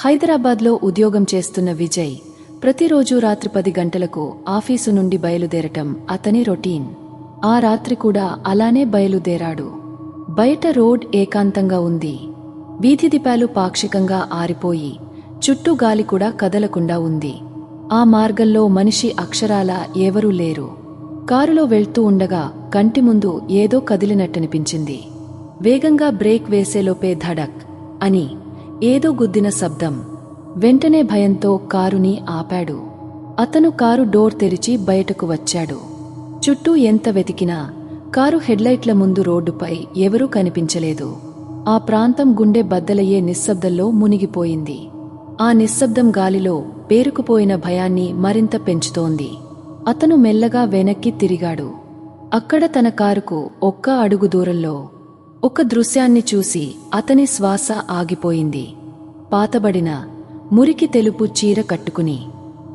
హైదరాబాద్లో ఉద్యోగం చేస్తున్న విజయ్ ప్రతిరోజు రాత్రి పది గంటలకు ఆఫీసు నుండి బయలుదేరటం అతని రొటీన్. ఆ రాత్రి కూడా అలానే బయలుదేరాడు. బయట రోడ్ ఏకాంతంగా ఉంది. వీధి దీపాలు పాక్షికంగా ఆరిపోయి చుట్టూ గాలి కూడా కదలకుండా ఉంది. ఆ మార్గంలో మనిషి అక్షరాల ఎవరూ లేరు. కారులో వెళ్తూ ఉండగా కంటి ముందు ఏదో కదిలినట్టనిపించింది. వేగంగా బ్రేక్ వేసేలోపే ధడక్ అని ఏదో గుద్దిన శబ్దం. వెంటనే భయంతో కారుని ఆపాడు. అతను కారు డోర్ తెరిచి బయటకు వచ్చాడు. చుట్టూ ఎంత వెతికినా కారు హెడ్లైట్ల ముందు రోడ్డుపై ఎవరూ కనిపించలేదు. ఆ ప్రాంతం గుండె బద్దలయ్యే నిశ్శబ్దంలో మునిగిపోయింది. ఆ నిశ్శబ్దం గాలిలో పేరుకుపోయిన భయాన్ని మరింత పెంచుతోంది. అతను మెల్లగా వెనక్కి తిరిగాడు. అక్కడ తన కారుకు ఒక్క అడుగు దూరంలో ఒక దృశ్యాన్ని చూసి అతని శ్వాస ఆగిపోయింది. పాతబడిన మురికి తెలుపు చీర కట్టుకుని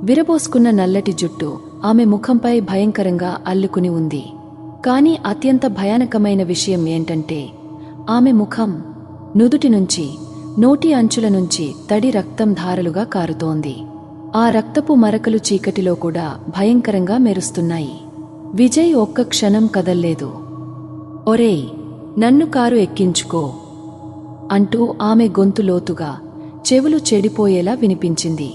విరబోసుకున్న నల్లటి జుట్టు ఆమె ముఖంపై భయంకరంగా అల్లుకుని ఉంది. కాని అత్యంత భయానకమైన విషయం ఏంటంటే ఆమె ముఖం నుదుటి నుంచి నోటి అంచుల నుంచి తడి రక్తం ధారలుగా కారుతోంది. ఆ రక్తపు మరకలు చీకటిలో కూడా భయంకరంగా మెరుస్తున్నాయి. విజయ్ ఒక్క క్షణం కదల్లేదు. ఒరేయ్ నన్ను కారు ఎక్కించుకో అంటూ ఆమె గొంతు లోతుగా చెవులు చెడిపోయేలా వినిపించింది.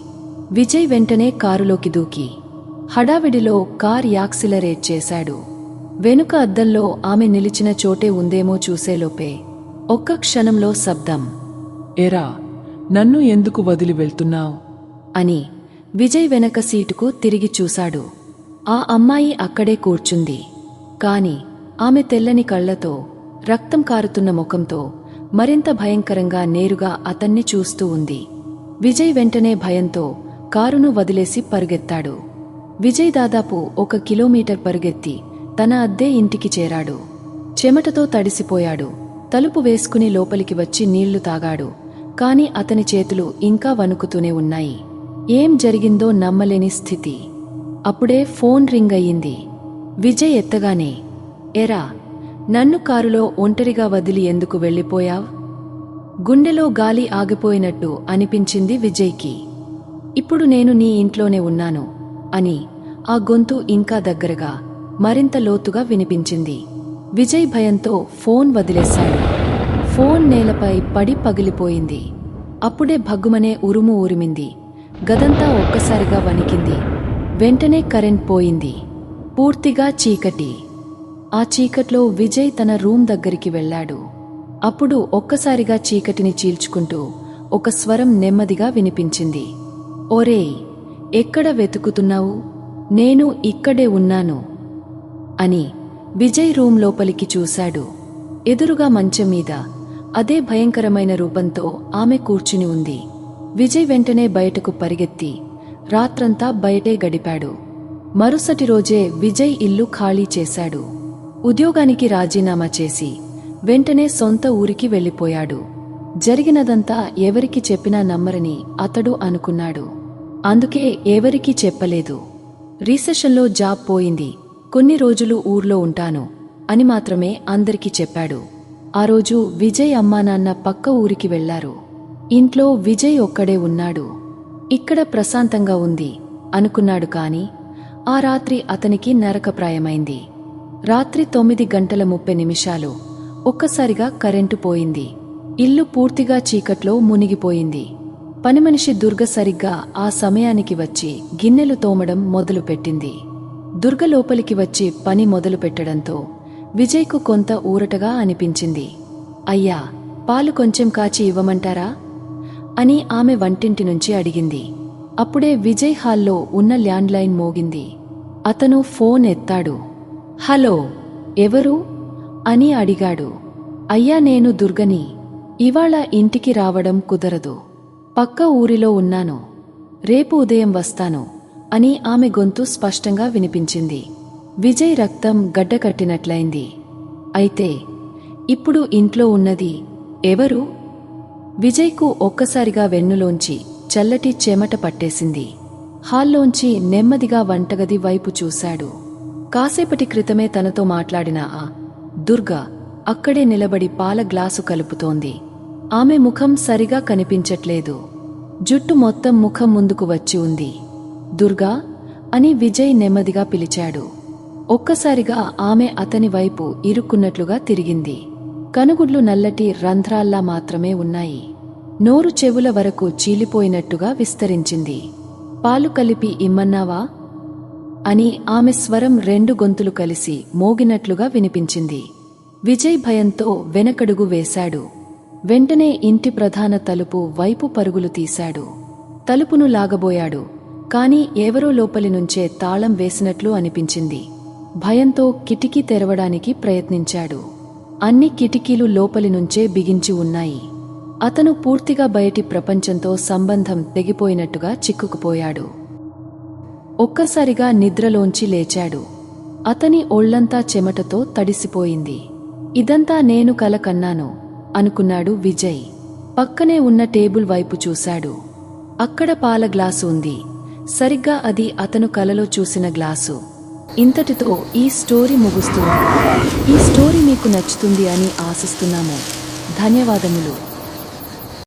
విజయ్ వెంటనే కారులోకి దూకి. హడావిడిలో కార్ యాక్సిలరేట్ చేశాడు. వెనుక అద్దంలో ఆమె నిలిచిన చోటే ఉందేమో చూసేలోపే ఒక్క క్షణంలో శబ్దం. ఎరా నన్ను ఎందుకు వదిలి వెళ్తున్నావు? అని విజయ్ వెనక సీటుకు తిరిగి చూశాడు. ఆ అమ్మాయి అక్కడే కూర్చుంది. కాని ఆమె తెల్లని కళ్ళతో రక్తం కారుతున్న ముఖంతో మరింత భయంకరంగా నేరుగా అతన్ని చూస్తూ ఉంది. విజయ్ వెంటనే భయంతో కారును వదిలేసి పరుగెత్తాడు. విజయ్ దాదాపు ఒక కిలోమీటర్ పరుగెత్తి తన అద్దే ఇంటికి చేరాడు. చెమటతో తడిసిపోయాడు. తలుపు వేసుకుని లోపలికి వచ్చి నీళ్ళు తాగాడు. కాని అతని చేతులు ఇంకా వణుకుతూనే ఉన్నాయి. ఏం జరిగిందో నమ్మలేని స్థితి. అప్పుడే ఫోన్ రింగ్ అయ్యింది. విజయ్ ఎత్తగానే ఎరా నన్ను కారులో ఒంటరిగా వదిలి ఎందుకు వెళ్ళిపోయావ్? గుండెలో గాలి ఆగిపోయినట్టు అనిపించింది విజయ్కి. ఇప్పుడు నేను నీ ఇంట్లోనే ఉన్నాను అని ఆ గొంతు ఇంకా దగ్గరగా మరింత లోతుగా వినిపించింది. విజయ్ భయంతో ఫోన్ వదిలేశాడు. ఫోన్ నేలపై పడి పగిలిపోయింది. అప్పుడే భగ్గుమనే ఉరుము ఉరిమింది గదంతా ఒక్కసారిగా వణికింది. వెంటనే కరెంట్ పోయింది. పూర్తిగా చీకటి. ఆ చీకట్లో విజయ్ తన రూమ్ దగ్గరికి వెళ్ళాడు. అప్పుడు ఒక్కసారిగా చీకటిని చీల్చుకుంటూ ఒక స్వరం నెమ్మదిగా వినిపించింది. ఓరేయ్ ఎక్కడ వెతుకుతున్నావు? నేను ఇక్కడే ఉన్నాను అని విజయ్ రూమ్ లోపలికి చూశాడు. ఎదురుగా మంచం మీద అదే భయంకరమైన రూపంతో ఆమె కూర్చుని ఉంది. విజయ్ వెంటనే బయటకు పరిగెత్తి రాత్రంతా బయటే గడిపాడు. మరుసటి రోజే విజయ్ ఇల్లు ఖాళీ చేశాడు. ఉద్యోగానికి రాజీనామా చేసి వెంటనే సొంత ఊరికి వెళ్ళిపోయాడు. జరిగినదంతా ఎవరికి చెప్పినా నమ్మరని అతడు అనుకున్నాడు. అందుకే ఎవరికీ చెప్పలేదు. రీసెషన్లో జాబ్ పోయింది. కొన్ని రోజులు ఊర్లో ఉంటాను అని మాత్రమే అందరికీ చెప్పాడు. ఆ రోజు విజయ్ అమ్మానాన్న పక్క ఊరికి వెళ్ళారు. ఇంట్లో విజయ్ ఒక్కడే ఉన్నాడు. ఇక్కడ ప్రశాంతంగా ఉంది అనుకున్నాడు కాని ఆ రాత్రి అతనికి నరకప్రాయమైంది. రాత్రి తొమ్మిది గంటల ముప్పై నిమిషాలు. ఒక్కసారిగా కరెంటు పోయింది. ఇల్లు పూర్తిగా చీకట్లో మునిగిపోయింది. పనిమనిషి దుర్గ సరిగ్గా ఆ సమయానికి వచ్చి గిన్నెలు తోమడం మొదలుపెట్టింది. దుర్గ లోపలికి వచ్చి పని మొదలు పెట్టడంతో విజయ్కు కొంత ఊరటగా అనిపించింది. అయ్యా పాలు కొంచెం కాచి ఇవ్వమంటారా? అని ఆమె వంటింటి నుంచి అడిగింది. అప్పుడే విజయ్ హాల్లో ఉన్న ల్యాండ్లైన్ మోగింది. అతను ఫోన్ ఎత్తాడు. హలో ఎవరు? అని అడిగాడు. అయ్యా నేను దుర్గని. ఇవాళ ఇంటికి రావడం కుదరదు. పక్క ఊరిలో ఉన్నాను. రేపు ఉదయం వస్తాను అని ఆమె గొంతు స్పష్టంగా వినిపించింది. విజయ్ రక్తం గడ్డకట్టినట్లయింది. అయితే ఇప్పుడు ఇంట్లో ఉన్నది ఎవరు? విజయ్కు ఒక్కసారిగా వెన్నులోంచి చల్లటి చెమట పట్టేసింది. హాల్లోంచి నెమ్మదిగా వంటగది వైపు చూశాడు. కాసేపటి క్రితమే తనతో మాట్లాడిన ఆ దుర్గ అక్కడే నిలబడి పాల గ్లాసు కలుపుతోంది. ఆమె ముఖం సరిగా కనిపించట్లేదు. జుట్టు మొత్తం ముఖం ముందుకు వచ్చి ఉంది. దుర్గా అని విజయ్ నెమ్మదిగా పిలిచాడు. ఒక్కసారిగా ఆమె అతని వైపు ఇరుక్కున్నట్లుగా తిరిగింది. కనుగుడ్లు నల్లటి రంధ్రాల్లా మాత్రమే ఉన్నాయి. నోరు చెవుల వరకు చీలిపోయినట్టుగా విస్తరించింది. పాలు కలిపి ఇమ్మన్నావా? అని ఆమె స్వరం రెండు గొంతులు కలిసి మోగినట్లుగా వినిపించింది. విజయ్ భయంతో వెనకడుగు వేశాడు. వెంటనే ఇంటి ప్రధాన తలుపు వైపు పరుగులు తీశాడు. తలుపును లాగబోయాడు. కాని ఎవరో లోపలి నుంచే తాళం వేసినట్లు అనిపించింది. భయంతో కిటికీ తెరవడానికి ప్రయత్నించాడు. అన్ని కిటికీలు లోపలి నుంచే బిగించి ఉన్నాయి. అతను పూర్తిగా బయటి ప్రపంచంతో సంబంధం తెగిపోయినట్టుగా చిక్కుకుపోయాడు. ఒక్కసారిగా నిద్రలోంచి లేచాడు. అతని ఒళ్ళంతా చెమటతో తడిసిపోయింది. ఇదంతా నేను కల కన్నాను అనుకున్నాడు విజయ్. పక్కనే ఉన్న టేబుల్ వైపు చూశాడు. అక్కడ పాల గ్లాసు ఉంది. సరిగ్గా అది అతను కలలో చూసిన గ్లాసు. ఇంతటితో ఈ స్టోరీ ముగుస్తుంది. ఈ స్టోరీ మీకు నచ్చుతుంది అని ఆశిస్తున్నాము. ధన్యవాదములు.